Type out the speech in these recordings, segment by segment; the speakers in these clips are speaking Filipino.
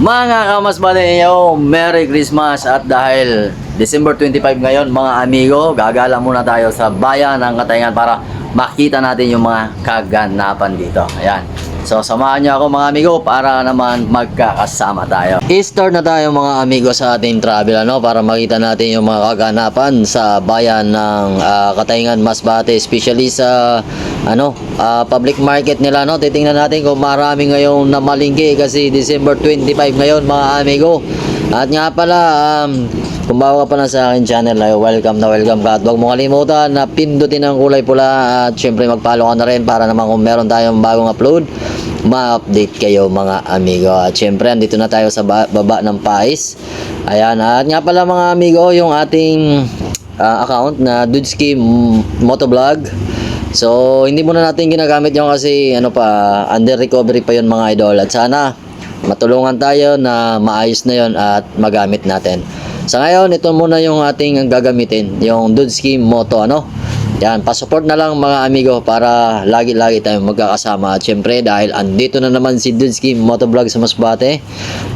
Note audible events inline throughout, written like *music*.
Mga kamasbaleyo, Merry Christmas at dahil December 25 ngayon mga amigo, gagala muna tayo sa bayan ng Katayangan para makita natin yung mga kaganapan dito. Ayan. So samahan niyo ako mga amigo para naman magkakasama tayo. I-start na tayo mga amigo sa ating travel ano para makita natin yung mga kaganapan sa bayan ng ah, Katayangan Masbate especially sa ano ah, public market nila no. Titingnan natin kung marami ngayon na malingki kasi December 25 ngayon mga amigo. At nga pala, um, kung bago ka pa lang sa akin channel, ay welcome na welcome ka. At huwag mo kalimutan na pindutin ang kulay pula at syempre mag-follow ka na rin para naman kung meron tayong bagong upload, ma-update kayo mga amigo. At syempre, andito na tayo sa ba- baba ng Pais. Ayan, at nga pala mga amigo, yung ating ah, account na Dudski Motovlog. So, hindi muna natin ginagamit yung kasi ano pa, under recovery pa yun mga idol. At sana matulungan tayo na maayos na yon at magamit natin. Sa ngayon, ito muna yung ating gagamitin, yung Dudski Moto, ano? Yan, pasupport na lang mga amigo para lagi-lagi tayong magkakasama. At syempre, dahil andito na naman si Dudski Motovlog sa Masbate,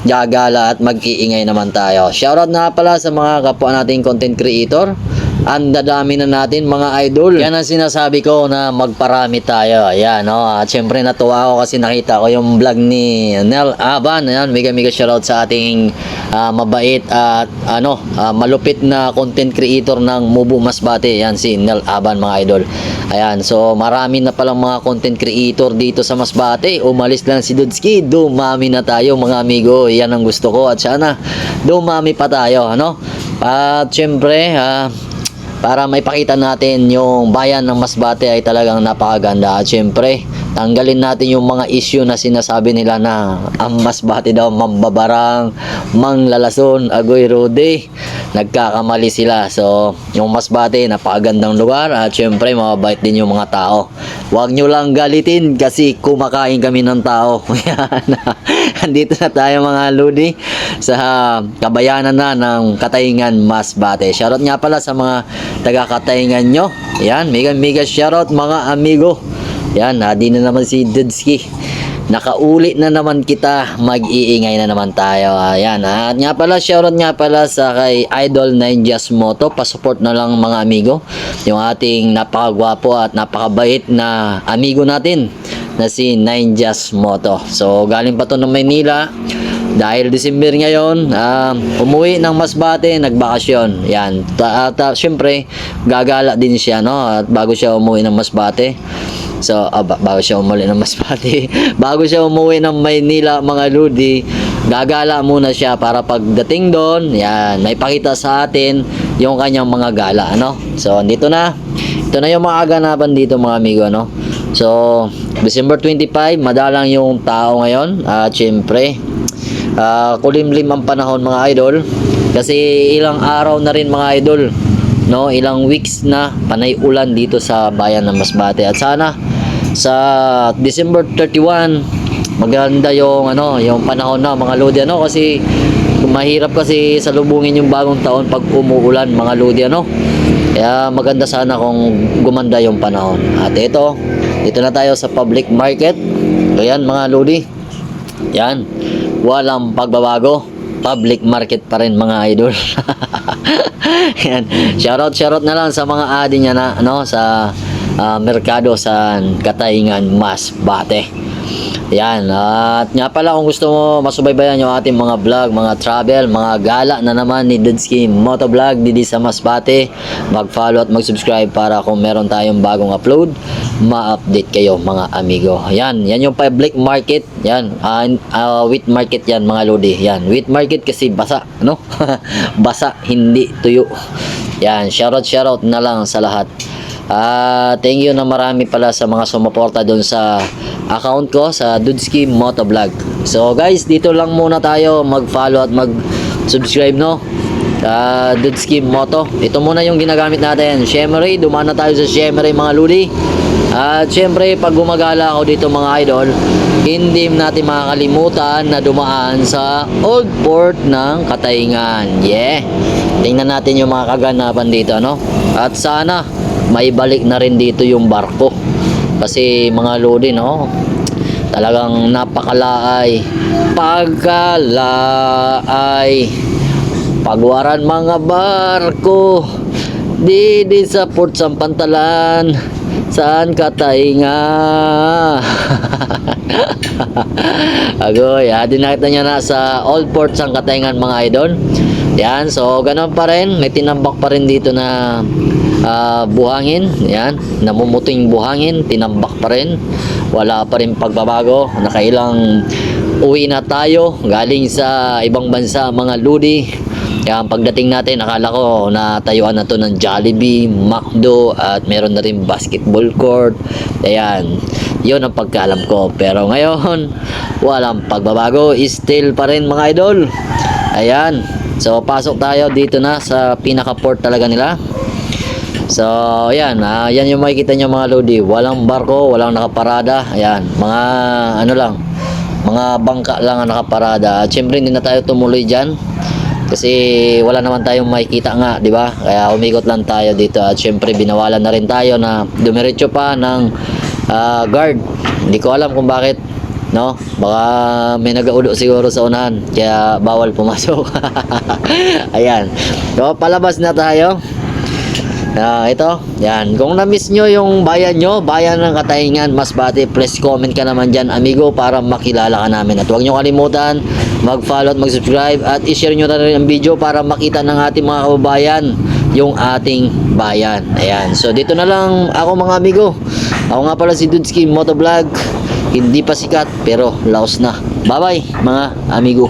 gagala at mag-iingay naman tayo. Shoutout na pala sa mga kapwa nating content creator. Ang dadami na natin mga idol. Yan ang sinasabi ko na magparami tayo. Ayan, no? At syempre natuwa ako kasi nakita ko yung vlog ni Nel Aban. Ayan, mega mega shoutout sa ating ah, mabait at ano, ah, malupit na content creator ng Mubu Masbate. Yan si Nel Aban mga idol. Ayan, so marami na palang mga content creator dito sa Masbate. Umalis lang si Dudski, dumami na tayo mga amigo. Yan ang gusto ko at sana dumami pa tayo, ano? At syempre, ah, para may pakita natin yung bayan ng Masbate ay talagang napakaganda. At syempre tanggalin natin yung mga issue na sinasabi nila na ang Masbate daw mambabarang manglalason agoy rode nagkakamali sila. So yung Masbate napakagandang lugar. At syempre mababait din yung mga tao. Huwag nyo lang galitin kasi kumakain kami ng tao *laughs* *laughs* andito na tayo mga ludi sa kabayanan na ng Katayngan Masbate shoutout nga pala sa mga taga Katayngan nyo yan mega mega shoutout mga amigo yan hadi na naman si Dudski Nakauli na naman kita, mag-iingay na naman tayo. Ayan, at nga pala, shoutout nga pala sa kay Idol Ninjas Moto. Pasupport na lang mga amigo. Yung ating napakagwapo at napakabait na amigo natin na si Ninjas Moto. So, galing pa to ng Maynila. Dahil December ngayon, ah, umuwi ng Masbate, nagbakasyon. Yan. Ta- ta- Siyempre, gagala din siya, no? At bago siya umuwi ng Masbate, So, ah, ba- bago siya umuwi ng Masbate, *laughs* bago siya umuwi ng Maynila, mga Ludi, gagala muna siya para pagdating doon, yan, may pakita sa atin yung kanyang mga gala, ano? So, andito na. Ito na yung mga aganapan dito, mga amigo, no? So, December 25, madalang yung tao ngayon. At syempre, ah, kulimlim ang panahon, mga idol. Kasi ilang araw na rin, mga idol, no? Ilang weeks na panay ulan dito sa bayan ng Masbate. At sana sa December 31 maganda yung ano yung panahon na mga lodi ano? Kasi mahirap kasi salubungin yung bagong taon pag umuulan mga lodi ano kaya maganda sana kung gumanda yung panahon. At ito dito na tayo sa public market. Ayan mga lodi. Yan walang pagbabago. Public market pa rin mga idol. *laughs* Yan shoutout shoutout na lang sa mga adi niya na ano sa ah, merkado sa Katayngan Masbate yan at nga pala kung gusto mo masubaybayan yung ating mga vlog mga travel mga gala na naman ni Dudski Motovlog didi sa Masbate mag follow at mag subscribe para kung meron tayong bagong upload ma-update kayo mga amigo. Yan yan yung public market. Yan ah, wheat market yan mga lodi. Yan wheat market kasi basa no *laughs* basa hindi tuyo. Yan shoutout shoutout na lang sa lahat Ah, thank you na marami pala sa mga sumuporta doon sa account ko sa Dudski Motovlog. So guys, dito lang muna tayo mag-follow at mag-subscribe no. Sa Dudski Moto. Ito muna yung ginagamit natin. Syempre, dumaan na tayo sa syempre mga luli. At syempre, pag gumagala ako dito mga idol, hindi natin makakalimutan na dumaan sa Old Port ng Katayngan. Yeah. Tingnan natin yung mga kaganapan dito, no? At sana maibalik na rin dito yung barko kasi mga lodi no Talagang napakalaay. Pagkalaay. Pagwaran mga barko. Di di sa port sampantalan. Saan ka tainga? *laughs* Agoy, ah, dinakita niya na sa Old Port sang Katayngan mga idol. Yan, so ganun pa rin. May tinambak pa rin dito na ah, buhangin. Yan, namumuting buhangin. Tinambak pa rin. Wala pa rin pagbabago. Nakailang uwi na tayo. Galing sa ibang bansa, mga ludi. Yan, pagdating natin, akala ko na tayuan na to ng Jollibee, McDo, at meron na rin basketball court. Ayan, yun ang pagkaalam ko. Pero ngayon, walang pagbabago. Still pa rin mga idol. Ayan, so pasok tayo dito na sa pinaka-port talaga nila. So, ayan, ah, yan yung makikita nyo mga lodi. Walang barko, walang nakaparada. Ayan, mga ano lang, mga bangka lang ang nakaparada. At syempre, hindi na tayo tumuloy dyan. Kasi wala naman tayong makikita nga, di ba? Kaya umikot lang tayo dito. At syempre, binawalan na rin tayo na dumiretso pa ng ah, guard. Hindi ko alam kung bakit. No? Baka may nagaulo siguro sa unahan. Kaya bawal pumasok. *laughs* Ayan. So, palabas na tayo. Ah, ito, yan. Kung na-miss nyo yung bayan nyo, bayan ng Katayngan, Masbate, please comment ka naman dyan, amigo, para makilala ka namin. At huwag nyo kalimutan, mag-follow at mag-subscribe at i-share nyo na rin ang video para makita ng ating mga kababayan yung ating bayan. Ayan. So, dito na lang ako mga amigo. Ako nga pala si Dudski Motovlog. Hindi pa sikat, pero laos na. Bye-bye, mga amigo.